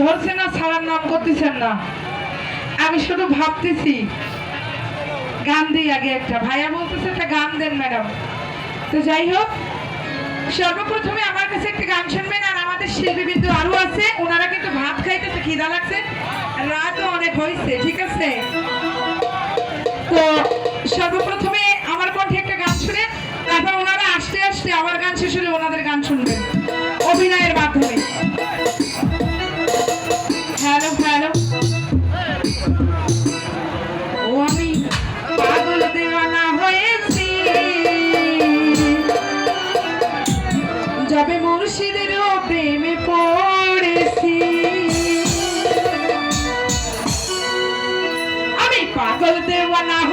ধরছে না ছাড়ার নাম করতেছেন না। আমি শুধু ভাবতেছি, গান দিই আগে একটা। ভাইয়া বলতেছে একটা গান দেন ম্যাডাম। তো যাই হোক, সর্বপ্রথমে আমার কাছে একটা গান শুনবেন আর আমাদের শিল্পী বিন্দু আরও আছে, ওনারা কিন্তু ভাত খাইতেছে, খিদা লাগছে। রাতও অনেক হয়েছে ঠিক আছে? তো সর্বপ্রথমে আমার কণ্ঠে একটা গান শুনেন, তারপর ওনারা আসতে আসতে আমার গান শেষ হলে ওনাদের গান শুনবেন। Wala